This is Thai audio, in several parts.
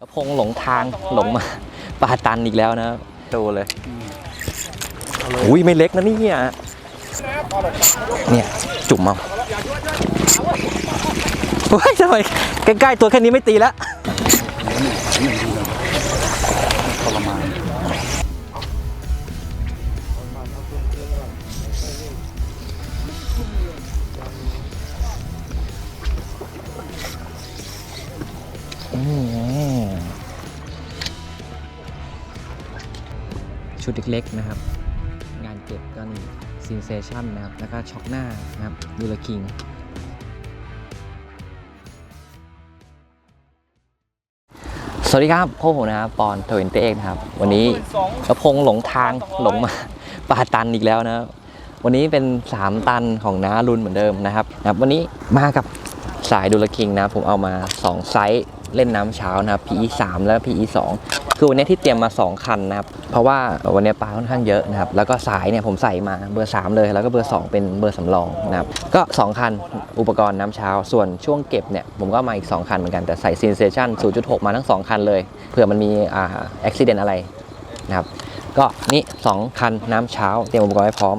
กระพงหลงทางหลงมาปลาตันอีกแล้วนะดูเลยอุ้ยไม่เล็กนะเนี่ยเนี่ยจุ่มเอาเฮ้ยทำไมใกล้ๆตัวแค่นี้ไม่ตีแล้ว ชุดเล็กๆนะครับ งานเก็บก็นี่ซินเซชันนะครับ แล้วก็ช็อกหน้านะครับดูลคิงสวัสดีครับพวกผมนะครับปอนทวินเตเอกนะครับ วันนี้กระพงหลงทางหลงมาปลาตันอีกแล้วนะครับวันนี้เป็น 3 ตันของน้ารุนเหมือนเดิมนะครับนะครับ วันนี้มากับสายดูลคิงนะ ผมเอามา 2 ไซส์ เล่นน้ำเช้านะครับ PE 3และ PE 2คือวันนี้ที่เตรียมมา 2 คันนะครับ เพราะว่าวันนี้ปลาค่อนข้างเยอะนะครับ แล้วก็สายเนี่ยผมใส่มาเบอร์ 3 เลย แล้วก็เบอร์ 2 เป็นเบอร์สำรองนะครับ ก็ 2 คันอุปกรณ์น้ำเช้า ส่วนช่วงเก็บเนี่ยผมก็มาอีก 2 คันเหมือนกัน แต่ใส่ Sensation 0.6 มาทั้ง 2 คันเลย เผื่อมันมีอ่าอุบิเหตุอะไรนะครับก็นี่ 2 คันน้ำเช้า เตรียมอุปกรณ์ไว้พร้อม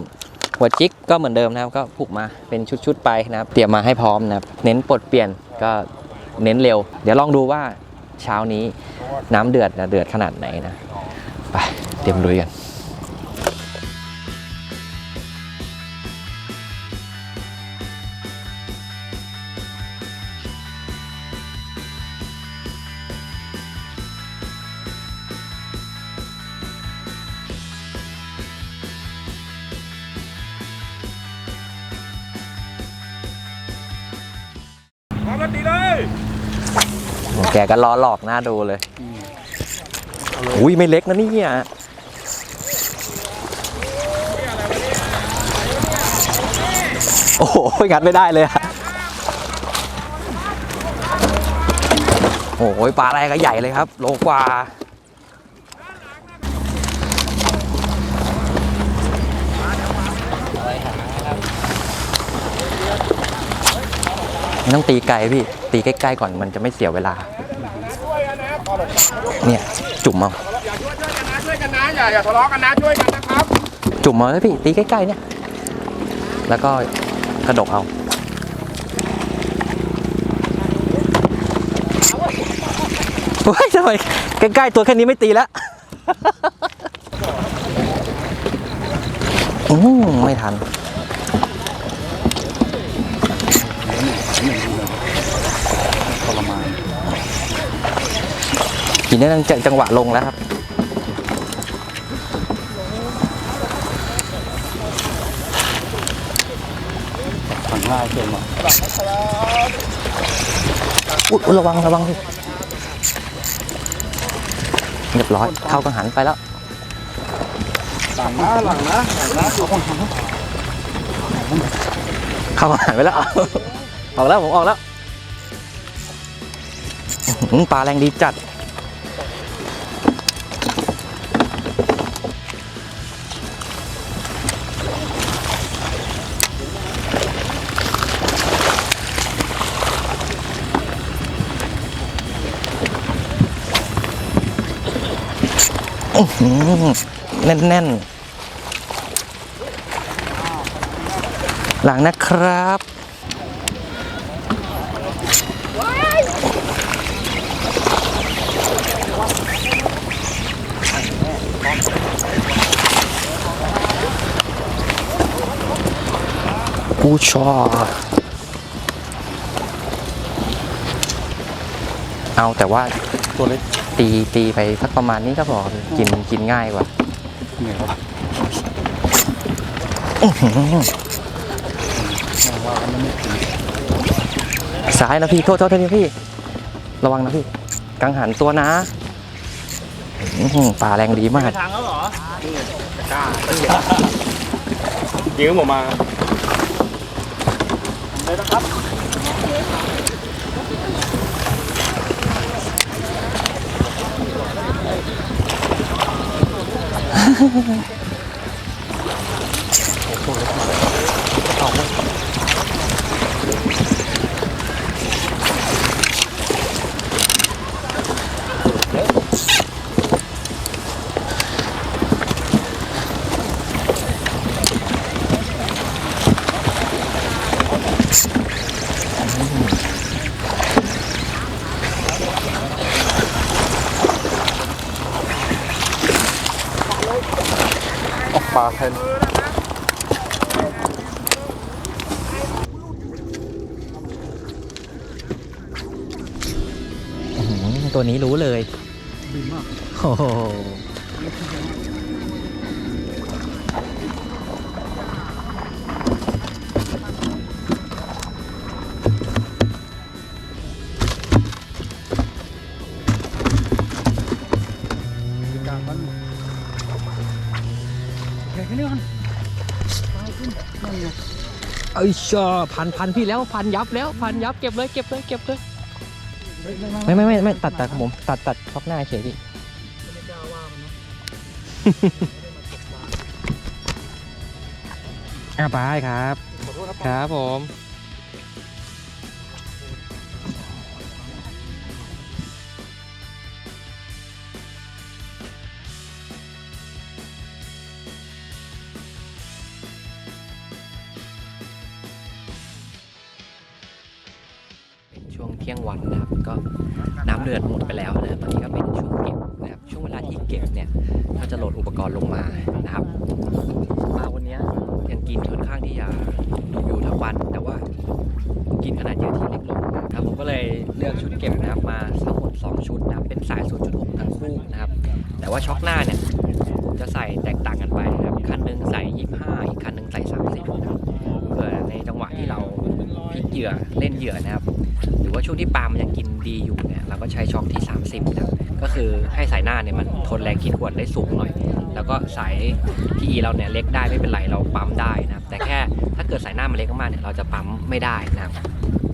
หัวจิกก็เหมือนเดิมนะครับก็ผูกมาเป็นชุดๆไปนะครับ เตรียมมาให้พร้อมนะครับ เน้นปลดเปลี่ยนก็ เน้นเร็ว เดี๋ยวลองดูว่าเช้านี้น้ำเดือดนะเดือดขนาดไหนนะ ไปเตรียมลุยกัน กก็ล้อหลอกหน้าดูเลย อุ้ยไม่เล็กนะเนี่ยโอ้โหงัดไม่ได้เลยอะโอ้โหปลาอะไรก็ใหญ่เลยครับ โลกว่า ไม่ต้องตีไกลพี่ ตีใกล้ๆก่อนมันจะไม่เสียเวลา เนี่ยจุ่มเอาอย่าช่วยช่วยกันนะช่วยกันนะอย่าอย่าทะเลาะกันนะช่วยกันนะครับ จุ่มเอาเลยพี่ตีใกล้ๆเนี่ยแล้วก็กระดกเอาเฮ้ยทำไมใกล้ๆตัวแค่นี้ไม่ตีแล้วอืมไม่ทัน นี้ต้องจังหวะลงแล้วครับ ถังง่ายเกินมาอุ๊ยระวังระวังพี่เรียบร้อย เข้ากังหันไปแล้ว หลังนะหลังนะหลังนะเอาคนหันเข้ากังหันไปแล้ว ออกแล้วผมออกแล้วอื้อหือปลาแรงดีจัด อื้อหือแน่นหลังนะครับ กูชอเอาแต่ว่าตัวเล็ก ตีตีไปสักประมาณนี้ก็พอกินกินง่ายกว่าเหนื่อยว่ะซ้ายนะพี่ โทษโทษโทษพี่ ระวังนะพี่ กังหันตัวนะอื้อหือป่าแรงดีมากทางแล้วเหรอยิงผมมาเลยนะครับ ร ปลาเทนอื้อหือตัวนี้รู้เลยโอ้โห เอ้ยชอพันพันพี่แล้วพันยับแล้วพันยับเก็บเลยเก็บเลยเก็บเลยไม่ไม่ไม่ไม่ตัดตัดครับผมตัดตัดช็อกหน้าเฉยพี่อะไปครับขอโทษครับครับผม กินขนาดเยอะที่เล็กลงนะครับผมก็เลยเลือกชุดเก็บนะครับมาทั้งหมด2ชุดนะครับเป็นสาย 0.6 ทั้งคู่นะครับ แต่ว่าช็อคหน้าเนี่ยจะใส่แตกต่างกันไปนะครับคันหนึงใส่ 25 อีกคันหนึงใส่ 30นะครับเพื่อในจังหวะที่เราพลิกเหยื่อเล่นเหยื่อนะครับ หรือว่าช่วงที่ปลามันยังกินดีอยู่เนี่ยเราก็ใช้ช็อคที่ 30 นะครับ ก็คือให้สายหน้าเนี่ยมันทนแรงขีดข่วนได้สูงหน่อย แล้วก็สายที่เราเนี่ยเล็กได้ไม่เป็นไรเราปั๊มได้นะครับ แต่แค่ถ้าเกิดสายหน้ามันเล็กมากๆเนี่ยเราจะปั๊มไม่ได้นะครับ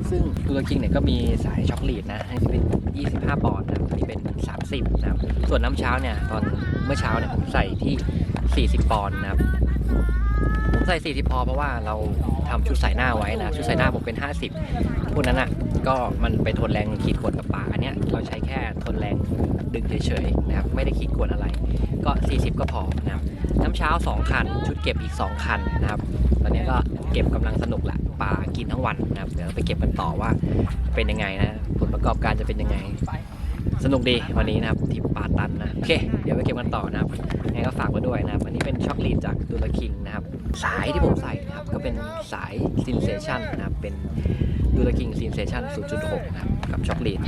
ซึ่งตัวจริงเนี่ยก็มีสายช็อคลีดนะอันนี้เป็น 25 ปอนด์นะครับอันนี้เป็น 30 นะครับ ส่วนน้ำเช้าเนี่ยตอนเมื่อเช้าเนี่ยผมใส่ที่ 40 ปอนด์นะครับ ใส่40พอเพราะว่าเราทำชุดใส่หน้าไว้นะ ชุดใส่หน้าผมเป็น 50พวกนั้นอะก็มันไปทนแรงขีดข่วนกับปลาอันเนี้ยเราใช้แค่ทนแรงดึงเฉยๆนะครับไม่ได้ขีดข่วนอะไร ก็ 40 ก็พอนะครับน้ำเช้า 2 คัน ชุดเก็บอีก 2 คันนะครับตอนนี้ก็เก็บกำลังสนุกแหละปลากินทั้งวันนะครับเดี๋ยวไปเก็บกันต่อว่าเป็นยังไงนะผลประกอบการจะเป็นยังไง สนุกดีวันนี้นะครับที่ปาตันนะ เค เดี๋ยวไปเก็บกันต่อนะครับยังไงก็ฝากไว้ด้วยนะครับ อันนี้เป็นช็อกลีดจากดูลคิงนะครับ สายที่ผมใส่นะครับ ก็เป็นสายซินเซชันนะครับ เป็นดูลคิงซินเซชัน0.6 นะครับ กับช็อกลีด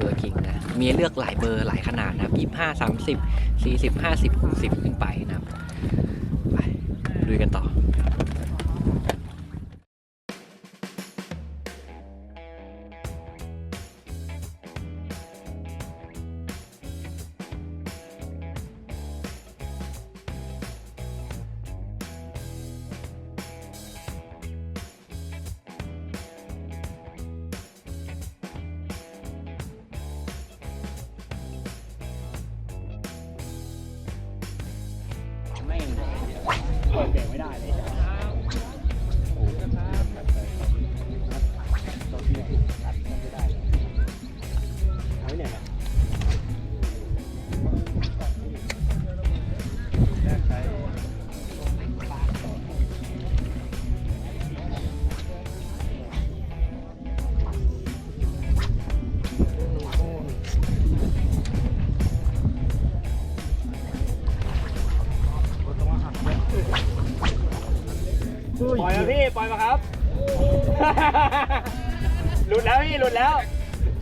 ตุลคิงนะ มีเลือกหลายเบอร์หลายขนาดนะครับ25 30 40 50 60 ขึ้นไปนะครับ ไปดูกันต่อ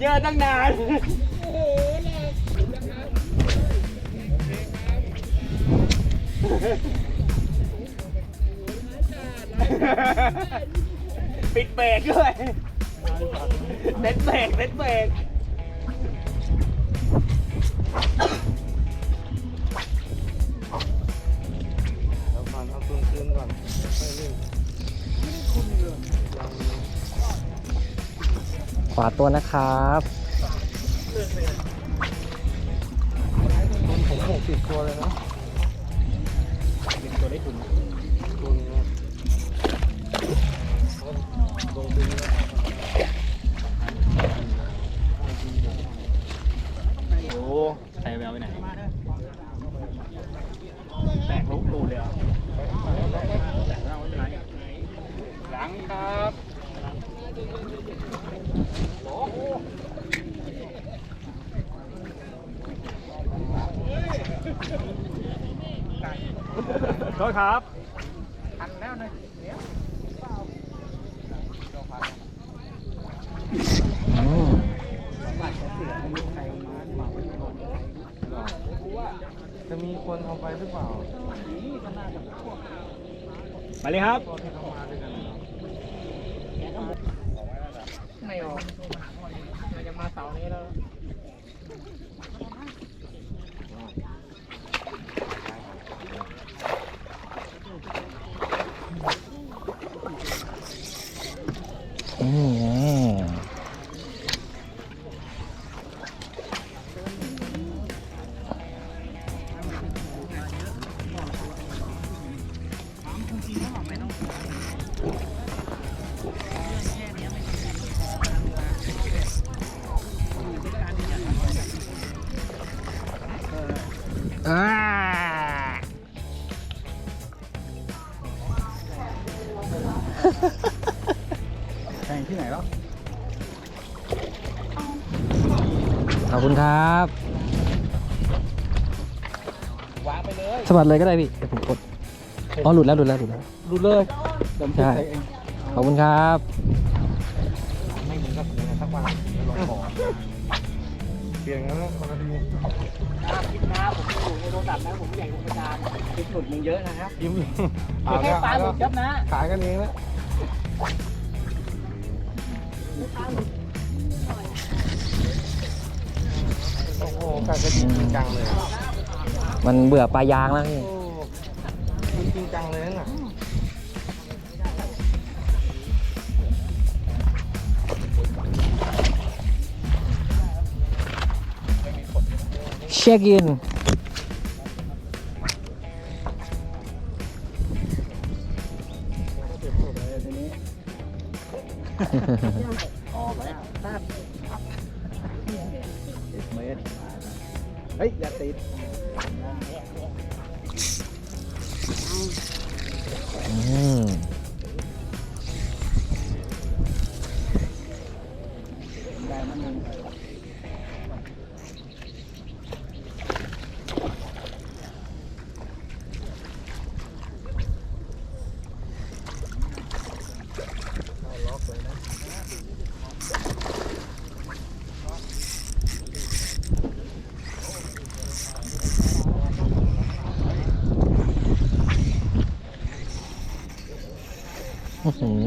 เยอะตั้งนาน ปิดเบรกด้วยเน็ตเบรกเน็ตเบรก ขวาตัวนะครับผมหกสิบตัวเลยนะตัวได้ถุนตัวนี้นะลงทุนนะโอ้ใส่แววไปไหน แตกลุกตูเลยอะแตกแล้วไม่เป็นไรหลังครับ โทษครับอืมจะมีคนเอาไปหรือเปล่ามาเลยครับไม่ออกมันจะมาเสาร์นี้แล้วางไปเลยสมัครเลยก็ได้พี่เดี๋ยวผมกดอ๋อหลุดแล้วหลุดแล้วหลุดแล้วดูเลยผมใช่ขอบคุณครับไม่มีก็ถึงสักวันลองของเปลี่ยนงั้นปกติถ้าคิดนะผมอยู่ในโทรศัพท์นะผมไม่อยากลงประจานคลิปหลุดมึงเยอะนะครับยิ้มแค่ปลาหลุดครับนะขายกันเองแล้วโอ้โหกายก็จริงจังเลย มันเบื่อปลายางแล้วพี่โอ้จริงจังเลยน่ะเช็คอินเฮ้ย อย่าติด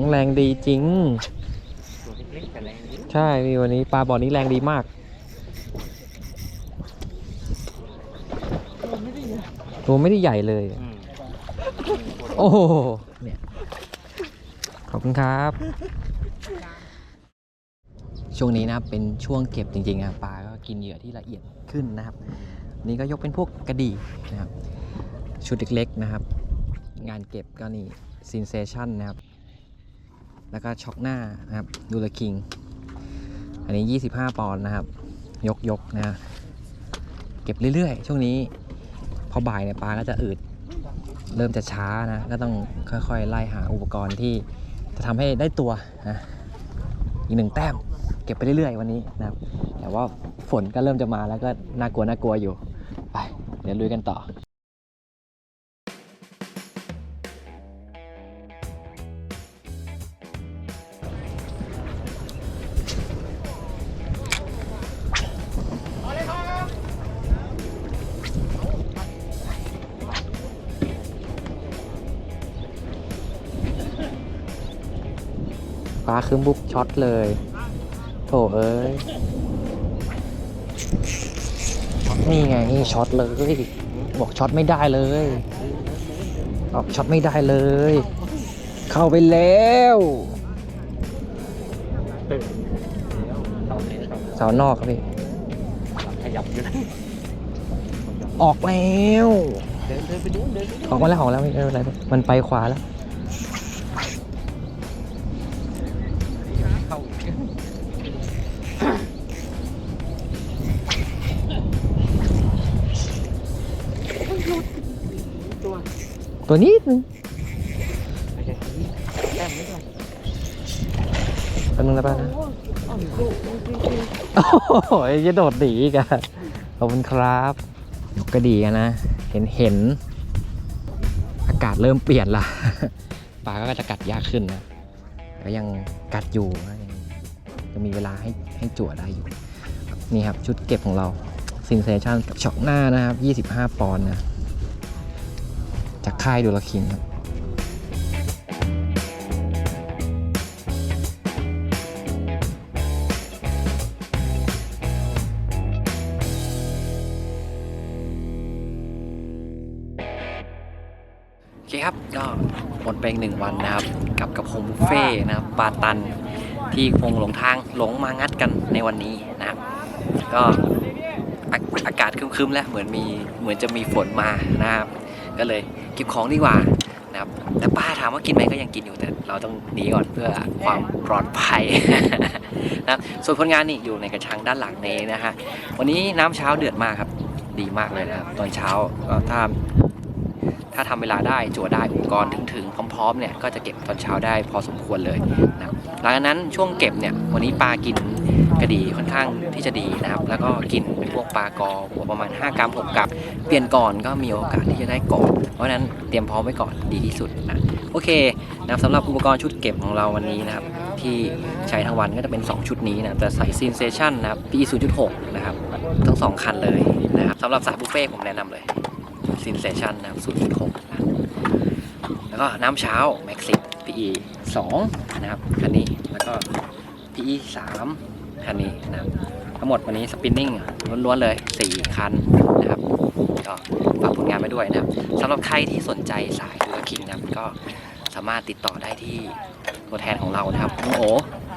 แรงดีจริง ใช่พี่วันนี้ปลาบ่อนี้แรงดีมาก ตัวไม่ได้ใหญ่เลย โอ้โหเนี่ยขอบคุณครับ ช่วงนี้นะครับเป็นช่วงเก็บจริงๆนะครับปลาก็กินเหยื่อที่ละเอียดขึ้นนะครับ นี่ก็ยกเป็นพวกกระดี่นะครับ ชุดเล็กๆนะครับ งานเก็บก็นี่ซินเซชันนะครับ แล้วก็ช็อกหน้านะครับดูลคิง อันนี้ 25 ปอนด์นะครับ ยกยกๆนะฮะเก็บเรื่อยๆ ช่วงนี้ พอบ่ายเนี่ยปลาก็จะอืด เริ่มจะช้านะ ก็ต้องค่อยๆ ไล่หาอุปกรณ์ที่จะทำให้ได้ตัวนะอีกหนึ่งแต้ม เก็บไปเรื่อยๆ วันนี้นะครับ แต่ว่าฝนก็เริ่มจะมาแล้วก็น่ากลัวน่ากลัวอยู่ ไป เดี๋ยวลุยกันต่อ ฟ้าคืมปุ๊บช็อตเลย โถเอ้ย นี่ไงนี่ช็อตเลย บอกช็อตไม่ได้เลยบอกช็อตไม่ได้เลย เข้าไปแล้วเสานอกครับพี่ขยับอยู่นะออกแล้ว ออกมาแล้วออกแล้วไม่เป็นไรมันไปขวาแล้ว ตัวนิดนึงแต้มไม่ได้แป๊บนึงนะป้านะโอ้โหจะโดดหนีอีกันขอบคุณครับยกกระดีกันนะ เห็นเห็นอากากาศเริ่มเปลี่ยนละ ปลาก็จะกัดยากขึ้นนะแต่ก็ยังกัดอยู่นะยังจะมีเวลาให้ให้จั่วได้อยู่ นี่ครับชุดเก็บของเราซินเซชันช็อกหน้านะครับ 25 ปอนด์นะ จากค่ายดูลคิงครับโอเคครับก็หมดไปอีกหนึ่งวันนะครับ กับกระพงบุฟเฟ่นะครับปาตันที่คงหลงทางหลงมางัดกันในวันนี้นะครับ ก็อาอากาศครึมๆแล้วเหมือนมีเหมือนจะมีฝนมานะครับ ก็เลยเก็บของดีกว่านะครับแต่ป้าถามว่ากินไหมก็ยังกินอยู่แต่เราต้องหนีก่อนเพื่อความปลอดภัยนะครับส่วนผลงานนี่อยู่ในกระชังด้านหลังนี้นะฮะวันนี้น้ำเช้าเดือดมากครับ ดีมากเลยนะครับตอนเช้าก็ถ้าถ้าทำเวลาได้จั่วได้อุปกรณ์ถึงๆพร้อมๆเนี่ยก็จะเก็บตอนเช้าได้พอสมควรเลยนะหลังจากนั้นช่วงเก็บเนี่ยวันนี้ปลากิน กระดีค่อนข้างที่จะดีนะครับ แล้วก็กินเป็นพวกปลากอหัวประมาณ 5 กรัม 6 กรัม เปลี่ยนก่อนก็มีโอกาสที่จะได้ก่อน เพราะฉะนั้นเตรียมพร้อมไว้ก่อนดีที่สุดนะโอเคนะครับสำหรับอุปกรณ์ชุดเก็บของเราวันนี้นะครับ ที่ใช้ทั้งวันก็จะเป็น 2 ชุดนี้นะจะใส่ซีนเซชันนะครับ PE 0.6 นะครับ ทั้งสองคันเลยนะครับสำหรับสายบุฟเฟ่ผมแนะนำเลยซินเซชันนะครับ0.6นะแล้วก็น้ำเช้า Max 10 PE 2 นะครับคันนี้แล้วก็ PE 3 คันนี้นะครับทั้งหมดวันนี้สปินนิ่งล้วนๆเลย 4 คันนะครับก็ฝากผลงานไปด้วยนะครับสำหรับใครที่สนใจสายดูคิงนะครับก็สามารถติดต่อได้ที่ตัวแทนของเรานะครับน้องโอ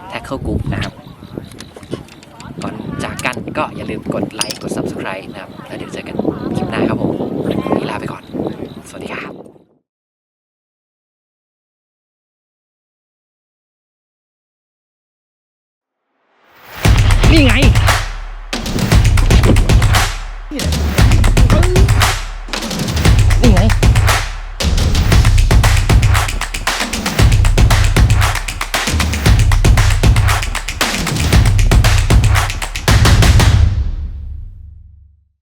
แท็กเกิลกรุ๊ปนะครับก่อนจากกันก็อย่าลืมกดไลค์กด Subscribe นะครับ แล้วเดี๋ยวเจอกันคลิปหน้าครับผมวันนี้ลาไปก่อน สวัสดีครับ